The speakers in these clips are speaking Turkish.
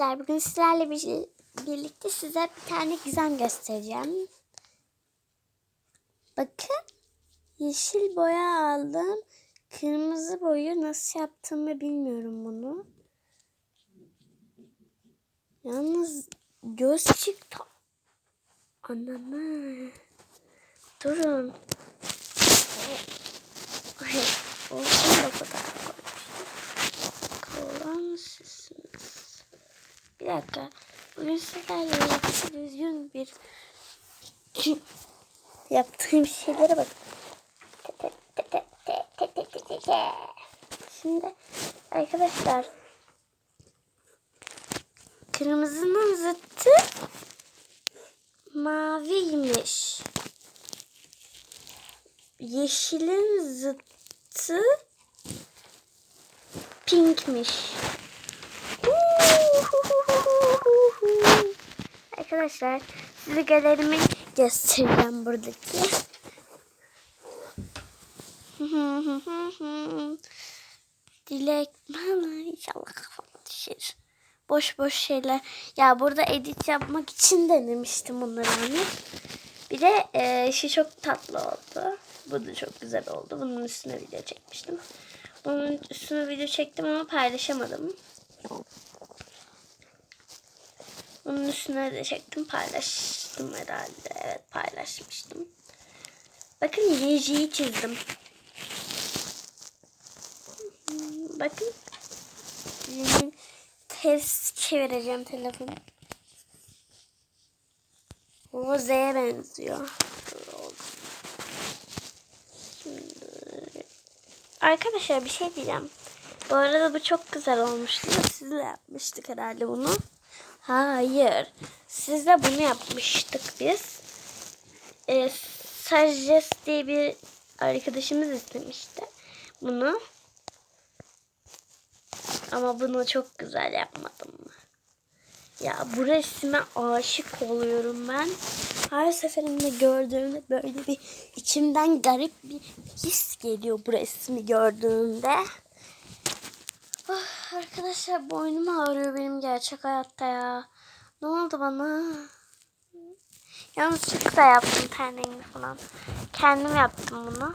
Arkadaşlar bugün sizlerle bir- birlikte size bir tane gizem göstereceğim. Bakın yeşil boya aldım. Kırmızı boyu nasıl yaptığımı bilmiyorum bunu. Yalnız göz çıktı. Ananı. Durun. Olsun da kadar Bir dakika. Bugün sizlerle düzgün bir yaptığım şeylere bak. Şimdi arkadaşlar kırmızının zıttı maviymiş. Yeşilin zıttı pinkmiş. Arkadaşlar size galerimi göstereceğim buradaki. Dilek bana inşallah kafama düşer. Boş boş şeyler. Ya burada edit yapmak için denemiştim bunları hani. Bir de e, şey çok tatlı oldu. Bu da çok güzel oldu. Bunun üstüne video çekmiştim. Bunun üstüne video çektim ama paylaşamadım. Bunun üstüne de çektim paylaştım herhalde. Evet paylaşmıştım. Bakın Yeji'yi çizdim. Bakın. Ters çevireceğim telefonu. O Z'ye benziyor. Şimdi... Arkadaşlar bir şey diyeceğim. Bu arada bu çok güzel olmuştu. Sizle yapmıştık herhalde bunu. Hayır. Sizle bunu yapmıştık biz. Ee, Sajes diye bir arkadaşımız istemişti. Bunu. Ama bunu çok güzel yapmadım? Ya bu resme aşık oluyorum ben. Her seferinde gördüğümde böyle bir içimden garip bir his geliyor bu resmi gördüğümde. Oh, arkadaşlar boynum ağrıyor benim gerçek hayatta ya. Ne oldu bana? Yalnız çok güzel yaptım tenliğimi falan. Kendim yaptım bunu.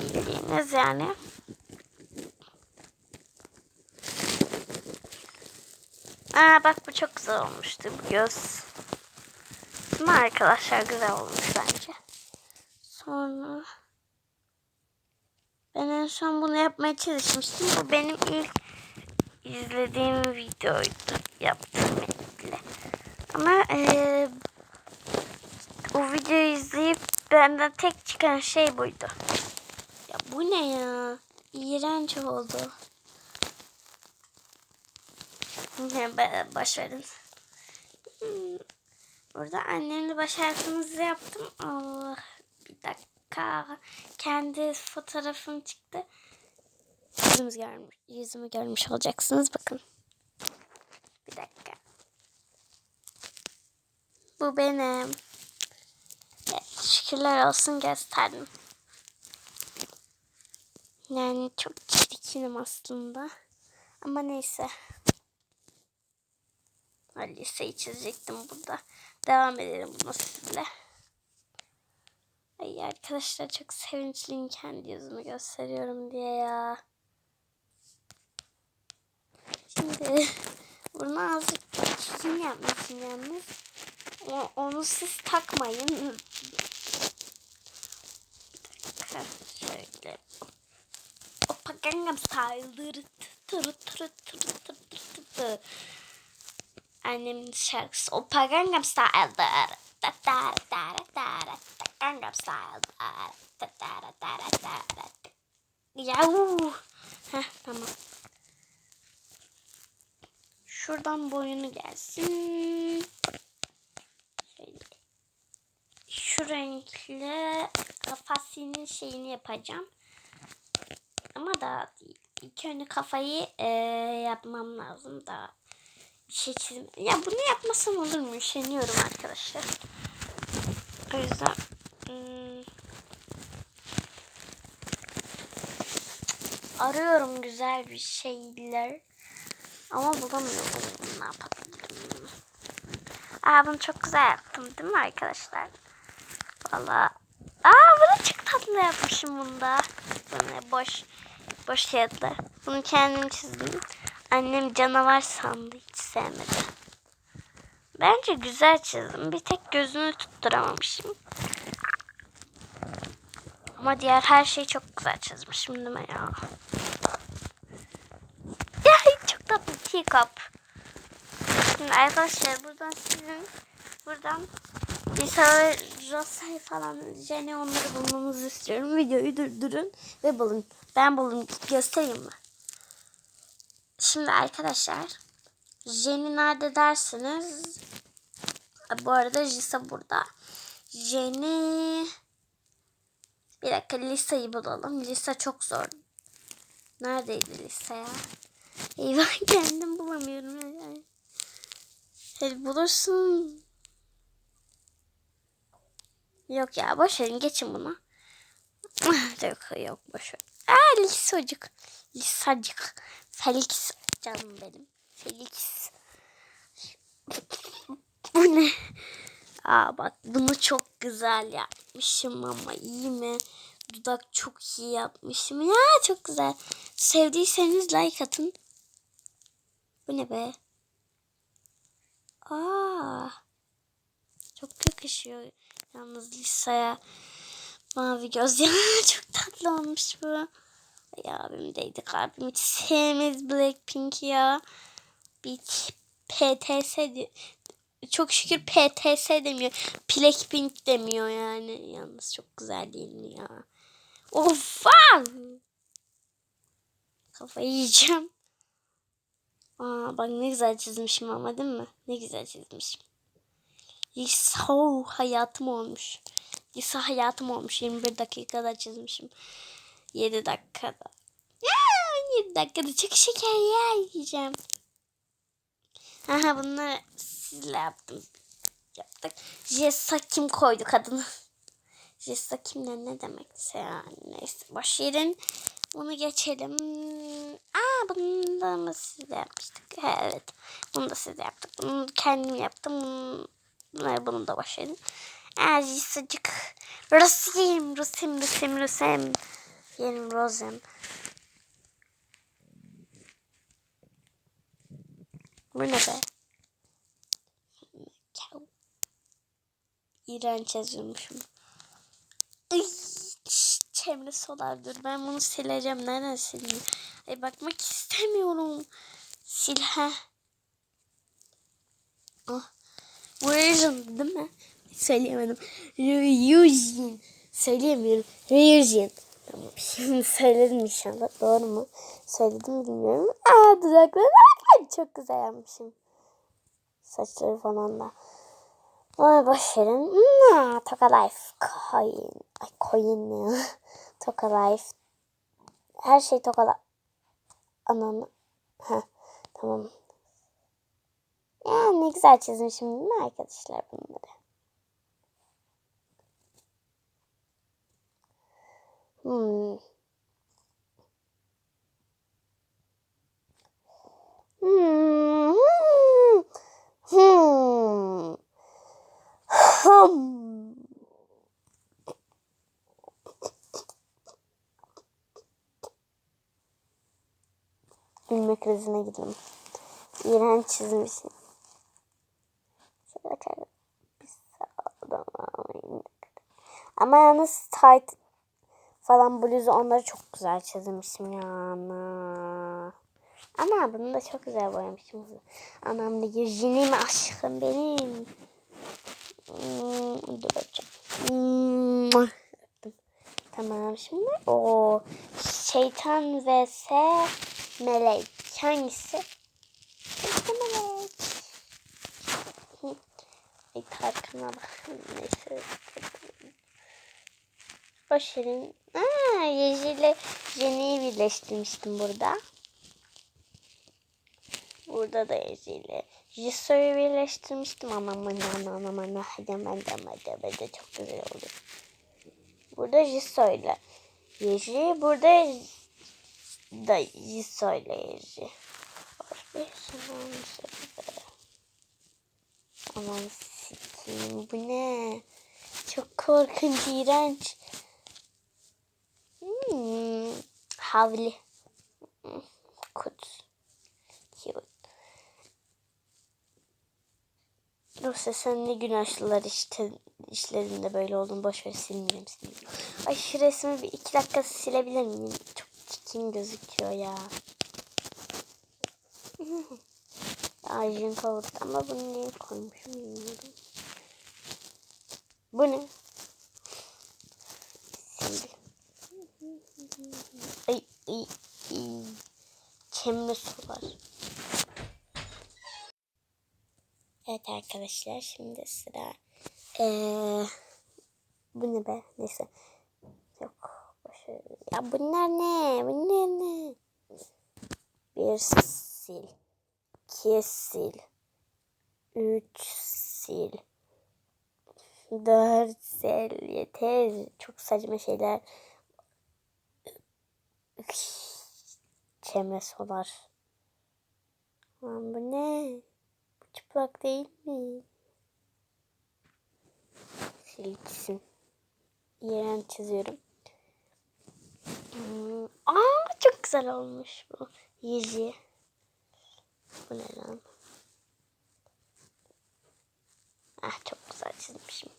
Bildiğiniz yani. Aa bak bu çok güzel olmuştu bu göz. Değil mi arkadaşlar güzel olmuş bence. Sonra ben en son bunu yapmaya çalışmıştım. Bu benim ilk izlediğim videoydu. Yaptığım editle. Ama eee o videoyu izleyip benden tek çıkan şey buydu. Ya bu ne ya? İğrenç oldu. Verin. Hmm, Burada annemle baş yaptım. Allah bir dakika. Kendi fotoğrafım çıktı. Yüzümüz görmüş, yüzümü görmüş olacaksınız. Bakın. Bir dakika. Bu benim. Evet, şükürler olsun gösterdim. Yani çok çirkinim aslında. Ama neyse. Liseyi çizecektim burada. Devam edelim buna sizle. Ay arkadaşlar çok sevinçliyim kendi yüzümü gösteriyorum diye ya. Şimdi bunu azıcık çizim yapmışım yalnız. O, onu siz takmayın. Şöyle. Opa Gangnam Style. Tırı tırı tırı tırı tırı tırı. Annemin şarkısı o Gangnam Style'dır. Da da da da da da Da da da da da da da. Yahu. Heh tamam. Şuradan boyunu gelsin. Şu renkle kafasının şeyini yapacağım. Ama değil. İlk önce kafayı e, yapmam lazım daha bir şey çizme. Ya bunu yapmasam olur mu? Üşeniyorum arkadaşlar. O yüzden arıyorum güzel bir şeyler. Ama bulamıyorum. Ne yapabilirim? Aa bunu çok güzel yaptım değil mi arkadaşlar? Valla. Aa bunu çok tatlı yapmışım bunda. Bunu boş boş kağıtlar. Bunu kendim çizdim. Annem canavar sandı. Hiç sevmedi. Bence güzel çizdim. Bir tek gözünü tutturamamışım. Ama diğer her şeyi çok güzel çizmişim değil mi ya? Ya çok tatlı teacup. Şimdi arkadaşlar buradan sizin buradan Rosay falan Jenny onları bulmanızı istiyorum. Videoyu durdurun ve bulun. Ben bulun göstereyim mi? Şimdi arkadaşlar Jenny nerede dersiniz? Bu arada Lisa burada. Jenny bir dakika Lisa'yı bulalım. Lisa çok zor. Neredeydi Lisa ya? Eyvah kendim bulamıyorum. Hadi bulursun. Yok ya boş verin geçin bunu. yok yok boş ver. Aa Lisacık. Lisacık. Felix canım benim. Felix. Bu ne? Aa bak bunu çok güzel yapmışım ama iyi mi? Dudak çok iyi yapmışım. Ya çok güzel. Sevdiyseniz like atın. Bu ne be? Aa. Çok yakışıyor. Yalnız Lisa'ya mavi göz. Ya çok tatlı olmuş bu. Ya abimdeydi kalbim hiç sevmez Blackpink ya. Bir PTS. Çok şükür PTS demiyor. Blackpink demiyor yani. Yalnız çok güzel değil mi ya? Of! Kafayı yiyeceğim. Aa, bak ne güzel çizmişim ama değil mi? Ne güzel çizmişim. Lisa hayatım olmuş. Lisa hayatım olmuş. 21 dakikada çizmişim. 7 dakikada. Ya, 7 dakikada çok şeker ya yiyeceğim. Aha bunları sizle yaptım. Yaptık. Jessa kim koyduk adını? Jessa kimle ne demekse yani. Neyse boş yerin. Bunu geçelim. Aa bunu da mı siz yapmıştık? Evet. Bunu da siz yaptık. Bunu kendim yaptım. Bunu, bunu da boş verin. Aa Jessa'cık. Rosim, Rosim, Rosim, Rosim. Yerim Rosim. Bu ne be? İğrenç yazıyormuşum. Ay, çevre solar dur. Ben bunu sileceğim. Nereden sileyim? Ay bakmak istemiyorum. Sil ha. Ah. Version değil mi? Söyleyemedim. Ryujin. Söyleyemiyorum. Ryujin. Tamam şimdi söyledim inşallah. Doğru mu? Söyledim bilmiyorum. Aa dudaklarım çok güzel yapmışım. Saçları falan da. Ay boş verin. Hmm, Toka Life. Coin. Ay coin ne ya? Toka Life. Her şey Toka Life. Ananı. Ha tamam. Ya ne güzel çizmişim değil mi arkadaşlar bunları? Hmm. Hmm. Hmm. Hmm. Gülme krizine gidiyorum. İğrenç sağdan Ama yalnız tight falan bluzu onları çok güzel çizmişim yani. Ama bunu da çok güzel boyamışım. Anam ne jinim aşkım benim. Hmm, dur bakacağım. Tamam şimdi o şeytan vs melek hangisi? Şeytan melek. Ay Tarkan'a bak. Neyse. Boş verin. Aa, Yeji ile Jenny'yi birleştirmiştim burada. Burada da Yeji ile Jisoo'yu birleştirmiştim ama aman aman aman hadi aman aman aman çok güzel oldu. Burada Jisoo ile Yeji, burada da Jisoo ile Yeji. Aman sikiyim bu ne? Çok korkunç, iğrenç. Hmm, havli. Hmm, Yoksa sen ne günahlılar işte işlerinde böyle oldun. Boş ver silmeyeyim silmeyeyim. Ay şu resmi bir iki dakika silebilir miyim? Çok çirkin gözüküyor ya. Ağacın kavurdu ama bunu niye koymuşum bilmiyorum. Bu ne? Sil. Ay, ay, ay. Kemre su var. Evet arkadaşlar şimdi sıra ee, bu ne be? Neyse. Yok boşver. ya bunlar ne? Bunlar ne? Bir sil iki sil üç sil dört sil. Yeter. Çok saçma şeyler. Çemre solar. Bu ne? Çıplak değil mi? Silgisi. İğrenç çiziyorum. Hmm. Aa çok güzel olmuş bu. Yüzü. Bu ne lan? Ah çok güzel çizmişim.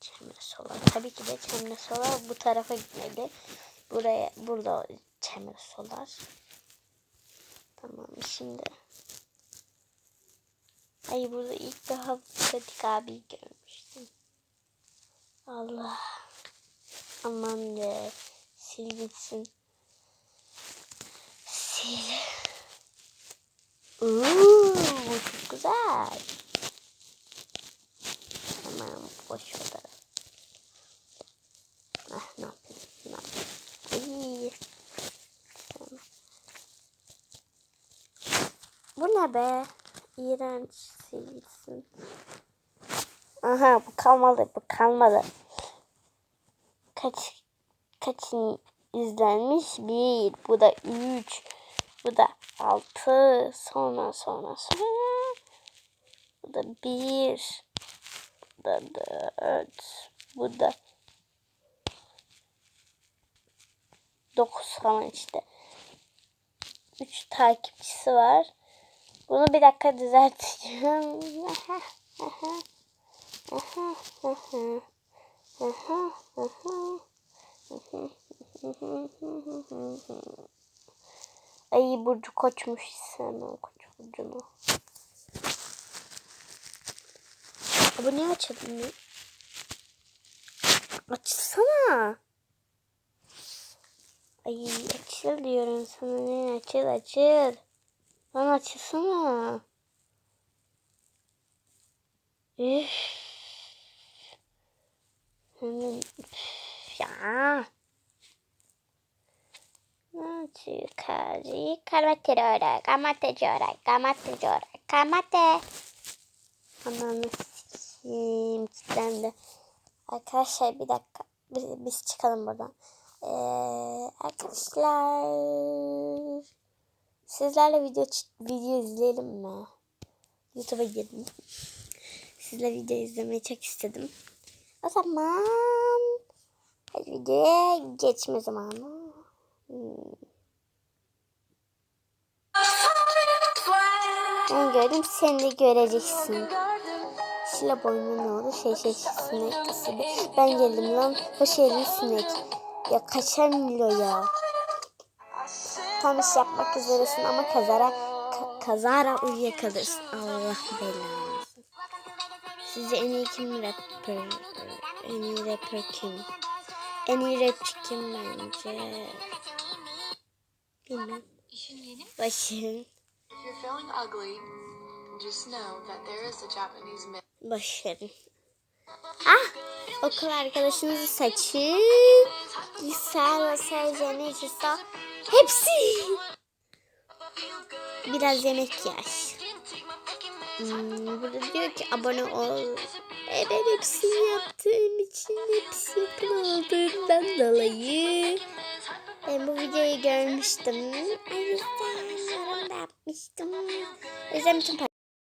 Çemre solar. Tabii ki de çemre solar bu tarafa gitmeli. Buraya burada çemre solar. Tamam şimdi. Ay burada ilk daha Pratik abi görmüştüm. Allah. Aman be. Sil gitsin. Sil. Uuu, çok güzel. Tamam boş ver. Ah ne yapayım ne yapayım. Ay. Bu ne be? İğrenç silsin. Aha bu kalmadı bu kalmadı. Kaç kaçın izlenmiş? Bir. Bu da üç. Bu da altı. Sonra sonra sonra. Bu da bir. Bu da dört. Bu da dokuz falan işte. Üç takipçisi var. Bunu bir dakika düzelteceğim. Ay Burcu koçmuş sevmem koç burcunu. Bu niye açılmıyor? Açsana. Ay açıl diyorum sana ne açıl açıl. Lan açılsana. Üf. Hemen üf ya. Çıkarı kamatera kamatera kamatera kamate. Ananı sikeyim kilitlendi. Arkadaşlar bir dakika. Biz, biz çıkalım buradan. Ee, arkadaşlar sizlerle video video izleyelim mi? YouTube'a girdim. Sizle video izlemeyi çok istedim. O zaman hadi videoya geçme zamanı. Hmm. Ben gördüm sen de göreceksin. Şile boynuna ne oldu? Şey şey sinek kısırdı. Ben geldim lan. Hoş geldin sinek. Ya kaçar Milo ya. Tam iş yapmak üzeresin ama kazara ka- kazara uyuyakalırsın. Allah belanı. Size en iyi kim rapper? En iyi rapper kim? En iyi rapçi kim bence? Bilmem. A Japanese myth. Başarın. Ah! Okul arkadaşınızı saçın. Lisa, Sercan, Necisa. Hepsi. Biraz yemek yer. Hmm, burada diyor ki abone ol. E ben hepsini yaptığım için hepsi yapıldığından dolayı Ben bu videoyu görmüştüm. O yorum da yapmıştım. O yüzden bütün